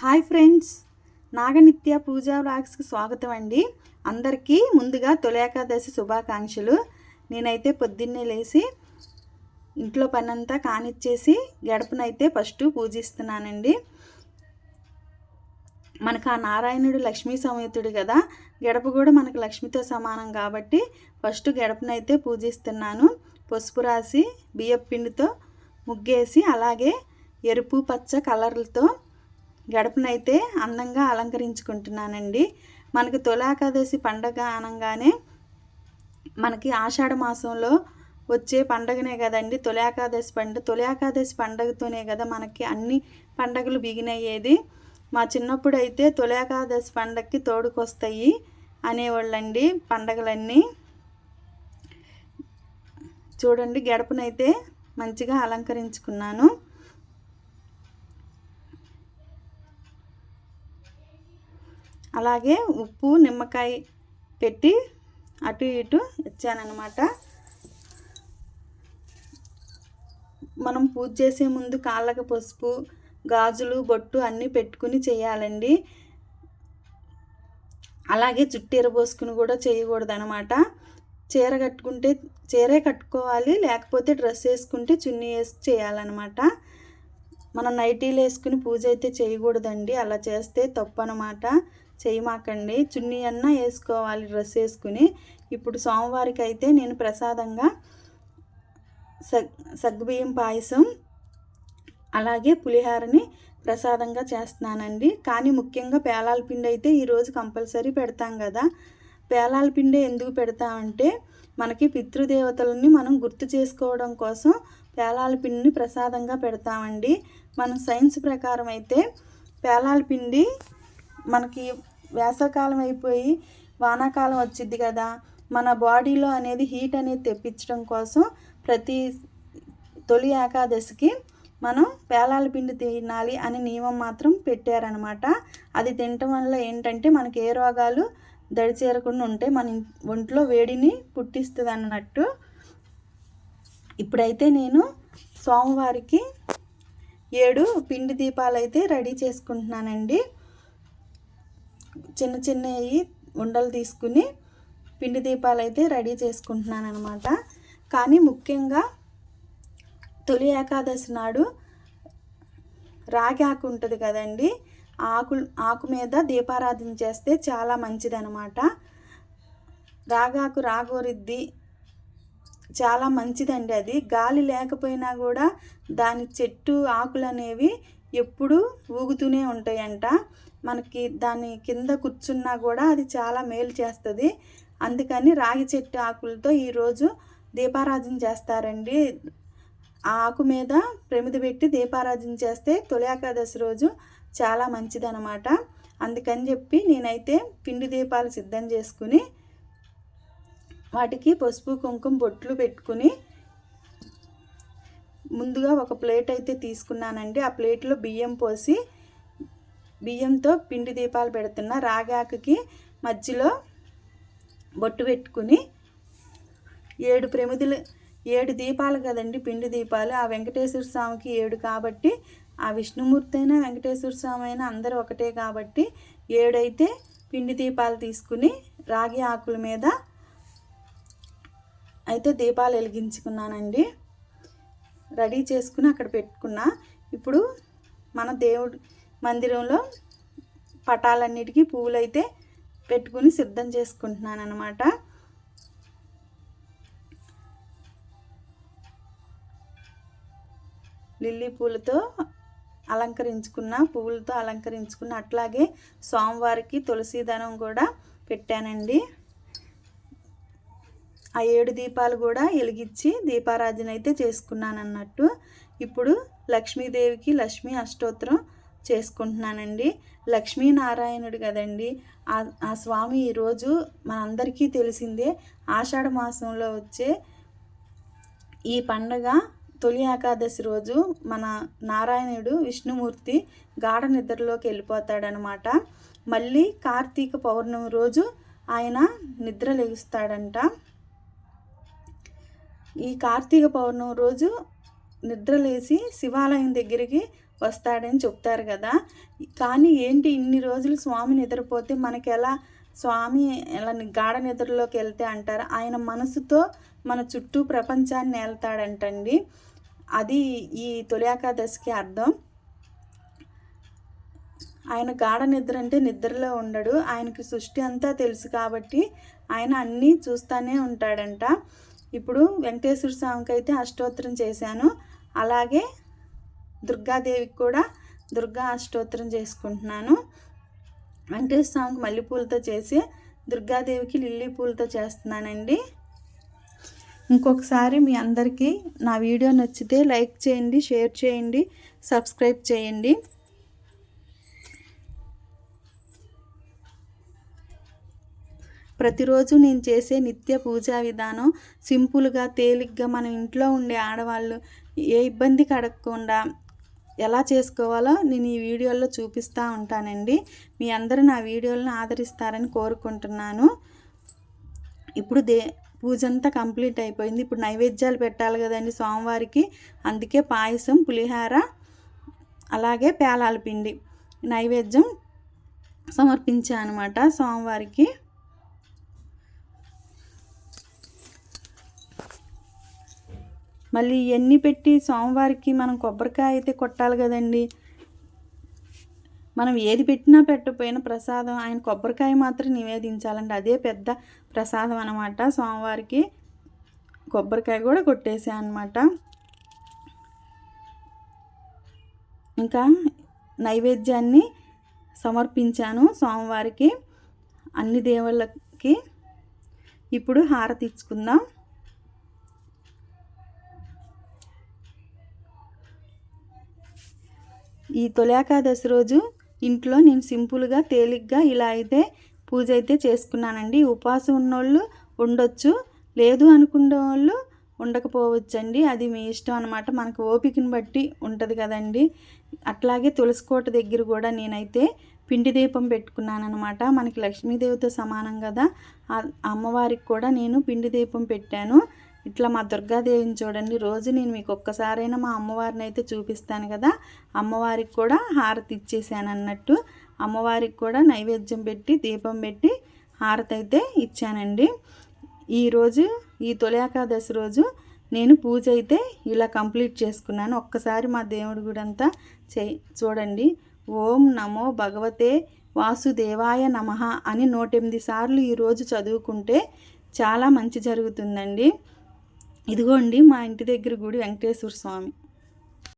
Hi friends నాగనిత్య పూజా వ్లాగ్స్కి స్వాగతం అండి. అందరికీ ముందుగా తొలి ఏకాదశి శుభాకాంక్షలు. నేనైతే పొద్దున్నే లేచి ఇంట్లో పనంతా కానిచ్చేసి గడపనైతే ఫస్ట్ పూజిస్తున్నానండి. మనకు ఆ నారాయణుడు లక్ష్మీ సమేతుడు కదా గడప కూడా మనకు లక్ష్మితో సమానం కాబట్టి ఫస్ట్ గడపనైతే పూజిస్తున్నాను. పసుపు రాసి బియ్యపు పిండితో ముగ్గేసి అలాగే ఎరుపు పచ్చ కలర్లతో గడపనైతే అందంగా అలంకరించుకుంటున్నానండి. మనకి తులాకాదశి పండగ అనగానే మనకి ఆషాఢ మాసంలో వచ్చే పండగనే కదండి తొలాకాదశి పండుగ తొలాకాదశి పండగతోనే కదా మనకి అన్ని పండగలు బిగినయ్యేది. మా చిన్నప్పుడు అయితే తొలాకాదశి పండగకి తోడుకొస్తాయి అనేవాళ్ళండి పండగలన్నీ. చూడండి గడపనైతే మంచిగా అలంకరించుకున్నాను. అలాగే ఉప్పు నిమ్మకాయ పెట్టి అటు ఇటు ఇచ్చానమాట మనం పూజ చేసే ముందు కాళ్ళకి పసుపు గాజులు బొట్టు అన్నీ పెట్టుకుని చేయాలండి. అలాగే జుట్టు ఎరబోసుకుని కూడా చేయకూడదు అనమాట చీర కట్టుకుంటే చీరే కట్టుకోవాలి లేకపోతే డ్రెస్ వేసుకుంటే చున్నీ వేసి చేయాలన్నమాట. మనం నైటీలు వేసుకుని పూజ అయితే చేయకూడదండి అలా చేస్తే తప్పు అనమాట చేయమాకండి చున్నీ అన్నా వేసుకోవాలి డ్రెస్ వేసుకుని. ఇప్పుడు సోమవారికి అయితే నేను ప్రసాదంగా సగ్ సగ్గుబియ్యం పాయసం అలాగే పులిహారని ప్రసాదంగా చేస్తున్నానండి. కానీ ముఖ్యంగా పేలాల పిండి అయితే ఈరోజు కంపల్సరీ పెడతాం కదా. పేలాల పిండి ఎందుకు పెడతామంటే మనకి పితృదేవతలని మనం గుర్తు చేసుకోవడం కోసం పేలాల పిండిని ప్రసాదంగా పెడతామండి. మన సైన్స్ ప్రకారం అయితే పేలాల పిండి మనకి వేసవకాలం అయిపోయి వానాకాలం వచ్చింది కదా మన బాడీలో అనేది హీట్ అనేది తెప్పించడం కోసం ప్రతి తొలి ఏకాదశికి మనం పేలాల పిండి తినాలి అనే నియమం మాత్రం పెట్టారనమాట. అది తినటం వల్ల ఏంటంటే మనకి ఏ రోగాలు దడిచేరకుండా ఉంటే మన ఒంట్లో వేడిని పుట్టిస్తుంది అన్నట్టు ఇప్పుడైతే నేను సోమవారికి ఏడు పిండి దీపాలు అయితే రెడీ చేసుకుంటున్నానండి. చిన్న చిన్నవి ఉండలు తీసుకుని పిండి దీపాలు అయితే రెడీ చేసుకుంటున్నాను అనమాట కానీ ముఖ్యంగా తొలి ఏకాదశి నాడు రాగి ఆకు ఉంటుంది కదండి ఆకు ఆకు మీద దీపారాధన చేస్తే చాలా మంచిదనమాట రాగాకు రాగోరిద్ది చాలా మంచిదండి అది. గాలి లేకపోయినా కూడా దాని చెట్టు ఆకులు అనేవి ఎప్పుడూ ఊగుతూనే ఉంటాయంట. మనకి దాని కింద కూర్చున్నా కూడా అది చాలా మేలు చేస్తుంది. అందుకని రాగి చెట్టు ఆకులతో ఈరోజు దీపారాజన చేస్తారండి. ఆ ఆకు మీద ప్రమిది పెట్టి దీపారాజన చేస్తే తొలి ఏకాదశి రోజు చాలా మంచిదనమాట. అందుకని చెప్పి నేనైతే పిండి దీపాలు సిద్ధం చేసుకుని వాటికి పసుపు కుంకుమ బొట్లు పెట్టుకుని ముందుగా ఒక ప్లేట్ అయితే తీసుకున్నానండి. ఆ ప్లేట్లో బియ్యం పోసి బియ్యంతో పిండి దీపాలు పెడుతున్న రాగాకుకి మధ్యలో బొట్టు పెట్టుకుని ఏడు ప్రమిదులు ఏడు దీపాలు కదండి పిండి దీపాలు. ఆ వెంకటేశ్వర స్వామికి ఏడు కాబట్టి ఆ విష్ణుమూర్తి అయినా వెంకటేశ్వర స్వామి అయినా అందరూ ఒకటే కాబట్టి ఏడైతే పిండి దీపాలు తీసుకుని రాగి ఆకుల మీద అయితే దీపాలు వెలిగించుకున్నానండి. రెడీ చేసుకుని అక్కడ పెట్టుకున్నా. ఇప్పుడు మన దేవుడు మందిరంలో పటాలన్నిటికీ పువ్వులైతే పెట్టుకుని సిద్ధం చేసుకుంటున్నాను అనమాట లిల్లీ పూలతో అలంకరించుకున్న పువ్వులతో అలంకరించుకున్న అట్లాగే స్వామివారికి తులసీదనం కూడా పెట్టానండి. ఆ ఏడు దీపాలు కూడా వెలిగించి దీపారాధన అయితే చేసుకున్నాను అన్నట్టు ఇప్పుడు లక్ష్మీదేవికి లక్ష్మీ అష్టోత్తరం చేసుకుంటున్నానండి. లక్ష్మీనారాయణుడు కదండి. ఆ ఆ స్వామి ఈరోజు మనందరికీ తెలిసిందే ఆషాఢ మాసంలో వచ్చే ఈ పండగ తొలి ఏకాదశి రోజు మన నారాయణుడు విష్ణుమూర్తి గాఢ నిద్రలోకి వెళ్ళిపోతాడనమాట. మళ్ళీ కార్తీక పౌర్ణమి రోజు ఆయన నిద్ర లెగుస్తాడంట ఈ కార్తీక పౌర్ణమి రోజు నిద్రలేసి శివాలయం దగ్గరికి వస్తాడని చెప్తారు కదా. కానీ ఏంటి ఇన్ని రోజులు స్వామి నిద్రపోతే మనకి ఎలా స్వామి ఎలా గాఢ నిద్రలోకి వెళ్తే అంటారు? ఆయన మనసుతో మన చుట్టూ ప్రపంచాన్ని వెళ్తాడంటండి అది ఈ తొలియాకాదశికి అర్థం. ఆయన గాఢ నిద్ర అంటే నిద్రలో ఉండడు. ఆయనకి సృష్టి అంతా తెలుసు కాబట్టి ఆయన అన్నీ చూస్తూనే ఉంటాడంట. ఇప్పుడు వెంకటేశ్వర స్వామికి అయితే అష్టోత్తరం చేశాను. అలాగే దుర్గాదేవికి కూడా దుర్గా అష్టోత్తరం చేసుకుంటున్నాను. వెంకటేశ్వర స్వామికి మల్లెపూలతో చేసి దుర్గాదేవికి లిల్లీ పూలతో చేస్తున్నానండి. ఇంకొకసారి మీ అందరికీ నా వీడియో నచ్చితే లైక్ చేయండి షేర్ చేయండి సబ్స్క్రైబ్ చేయండి. ప్రతిరోజు నేను చేసే నిత్య పూజా విధానం సింపుల్గా తేలిగ్గా మనం ఇంట్లో ఉండే ఆడవాళ్ళు ఏ ఇబ్బంది కడగకుండా ఎలా చేసుకోవాలో నేను ఈ వీడియోలో చూపిస్తూ ఉంటానండి. మీ అందరూ నా వీడియోలను ఆదరిస్తారని కోరుకుంటున్నాను. ఇప్పుడు దే పూజ అంతా కంప్లీట్ అయిపోయింది. ఇప్పుడు నైవేద్యాలు పెట్టాలి కదండి సోమవారికి అందుకే పాయసం పులిహార అలాగే పేలాల పిండి నైవేద్యం సమర్పించాను అనమాట సోమవారికి మళ్ళీ ఇవన్నీ పెట్టి సోమవారికి మనం కొబ్బరికాయ అయితే కొట్టాలి కదండి. మనం ఏది పెట్టినా పెట్టకపోయినా ప్రసాదం ఆయన కొబ్బరికాయ మాత్రం నివేదించాలండి. అదే పెద్ద ప్రసాదం అనమాట సోమవారికి కొబ్బరికాయ కూడా కొట్టేసా అనమాట ఇంకా నైవేద్యాన్ని సమర్పించాను సోమవారికి అన్ని దేవుళ్ళకి. ఇప్పుడు హారతి ఇచ్చుకుందాం. ఈ తొలేకాదశి రోజు ఇంట్లో నేను సింపుల్గా తేలిగ్గా ఇలా అయితే పూజ అయితే చేసుకున్నానండి. ఉపవాసం ఉన్నోళ్ళు ఉండొచ్చు లేదు అనుకునే వాళ్ళు ఉండకపోవచ్చండి. అది మీ ఇష్టం అనమాట మనకు ఓపికని బట్టి ఉంటుంది కదండి. అట్లాగే తులసికోట దగ్గర కూడా నేనైతే పిండి దీపం పెట్టుకున్నానమాట మనకి లక్ష్మీదేవితో సమానం కదా. అమ్మవారికి కూడా నేను పిండి దీపం పెట్టాను. ఇట్లా మా దుర్గాదేవిని చూడండి. రోజు నేను మీకు ఒక్కసారైనా మా అమ్మవారిని అయితే చూపిస్తాను కదా. అమ్మవారికి కూడా హారతి ఇచ్చేసాను అన్నట్టు. అమ్మవారికి కూడా నైవేద్యం పెట్టి దీపం పెట్టి హారతి అయితే ఇచ్చానండి. ఈరోజు ఈ తొలి ఏకాదశి రోజు నేను పూజ అయితే ఇలా కంప్లీట్ చేసుకున్నాను. ఒక్కసారి మా దేవుడి గుడి అంతా చే చూడండి. ఓం నమో భగవతే వాసుదేవాయ నమ అని నూట ఎనిమిది సార్లు ఈరోజు చదువుకుంటే చాలా మంచి జరుగుతుందండి. ఇదిగోండి మా ఇంటి దగ్గర గుడి వెంకటేశ్వర స్వామి.